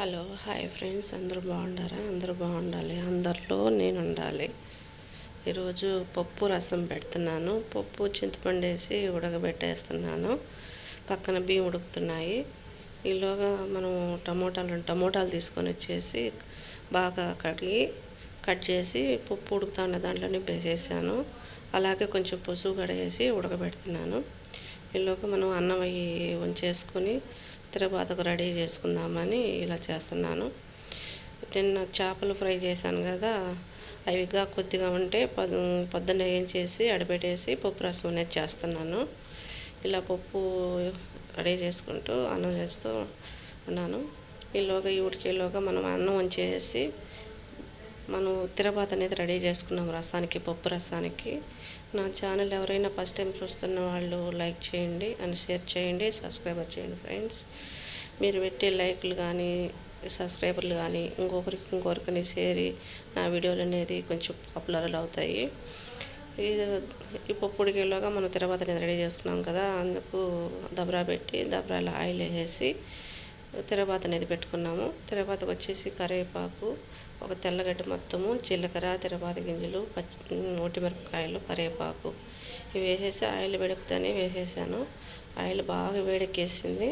Hello hi friends. అందరూ బాగుండారా? అందరూ బాగుండాలి. అందరిలో నేను ఉండాలి ఈరోజు పప్పు రసం పెడుతున్నాను. పప్పు చింతపండు వేసి ఉడకబెట్టేస్తున్నాను. పక్కన బియ్యం ఉడుకుతున్నాయి. ఈలోగా మనం టమోటాలు టమోటాలు తీసుకొని వచ్చేసి బాగా కడిగి కట్ చేసి పప్పు ఉడుకుతా ఉన్న దాంట్లోనే వేసేసాను. అలాగే కొంచెం పసుపు కూడా వేసి ఉడకబెడుతున్నాను. ఈలోగా మనం అన్నం అవి ఉంచేసుకొని తిరబాతకు రెడీ చేసుకుందామని ఇలా చేస్తున్నాను. నిన్న చేపలు ఫ్రై చేశాను కదా అవిగా కొద్దిగా ఉంటే పొద్దు పొద్దున్న ఏం చేసి అడపెట్టేసి పప్పు రసం అనేది చేస్తున్నాను. ఇలా పప్పు రెడీ చేసుకుంటూ అన్నం చేస్తూ ఉన్నాను. ఈలోగా ఈ ఉడికేలోగా మనం అన్నం వంచేసి మనం తిరబాత అనేది రెడీ చేసుకున్నాం రసానికి పప్పు రసానికి. నా ఛానల్ ఎవరైనా ఫస్ట్ టైం చూస్తున్న వాళ్ళు లైక్ చేయండి అండ్ షేర్ చేయండి సబ్స్క్రైబర్ చేయండి ఫ్రెండ్స్. మీరు పెట్టే లైక్లు కానీ సబ్స్క్రైబర్లు కానీ ఇంకొకరికి ఇంకొకరికని చేరి నా వీడియోలు అనేది కొంచెం పాపులర్ అవుతాయి. ఇది ఈ పప్పు ఉడికేలోగా మనం తిరబాత అనేది రెడీ చేసుకున్నాం కదా అందుకు దబరా పెట్టి దబరాలో ఆయిల్ వేసేసి తిరబాత అనేది పెట్టుకున్నాము. తిరబాతకు వచ్చేసి కరివేపాకు ఒక తెల్లగడ్డ మొత్తము జీలకర్ర తిరబాత గింజలు పచ్చి ఒట్టిమిరపకాయలు కరివేపాకు ఇవి వేసేసి ఆయిల్ వేడెక్కుతూనే వేసేసాను. ఆయిల్ బాగా వేడెక్కేసింది.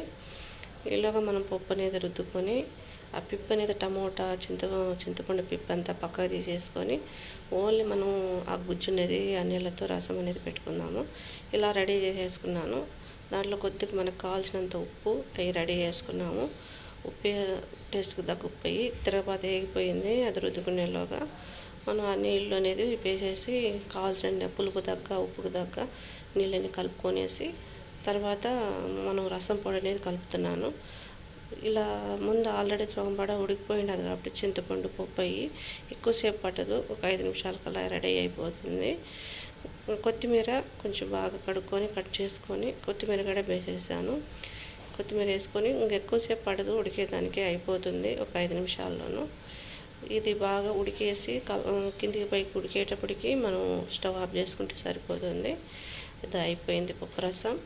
ఈలోగా మనం పప్పు అనేది రుద్దుకొని ఆ పిప్పు అనేది టమోటా చింత చింతపండు పిప్పు అంతా పక్కకు తీసేసుకొని ఓన్లీ మనం ఆ గుజ్జు అనేది ఆ నీళ్ళతో రసం అనేది పెట్టుకుందాము. ఇలా రెడీ చేసేసుకున్నాను. దాంట్లో కొద్దిగా మనకు కావాల్సినంత ఉప్పు అవి రెడీ చేసుకున్నాము. ఉప్పు టేస్ట్కి తగ్గ ఉప్పు అయ్యి తిరగపాత వేగిపోయింది అది రుద్దుకునేలోగా. మనం ఆ నీళ్ళు అనేది వేసేసి కావాల్సిన పులుపు తగ్గ ఉప్పుకు తగ్గ నీళ్ళని కలుపుకొనేసి తర్వాత మనం రసం పొడి అనేది కలుపుతున్నాను. ఇలా ముందు ఆల్రెడీ చోగంపడ ఉడికిపోయినది కాబట్టి చింతపండు పప్పు అయ్యి ఎక్కువసేపు పట్టదు. ఒక ఐదు నిమిషాలకల్లా రెడీ అయిపోతుంది. కొత్తిమీర కొంచెం బాగా కడుక్కొని కట్ చేసుకొని కొత్తిమీర కూడా వేసేసాను. కొత్తిమీర వేసుకొని ఇంకెక్కువసేపు పడదు ఉడికేదానికే అయిపోతుంది. ఒక ఐదు నిమిషాల్లోనూ. ఇది బాగా ఉడికేసి కిందికి పైకి ఉడికేటప్పటికి మనం స్టవ్ ఆఫ్ చేసుకుంటే సరిపోతుంది. ఇది అయిపోయింది పప్పు రసం.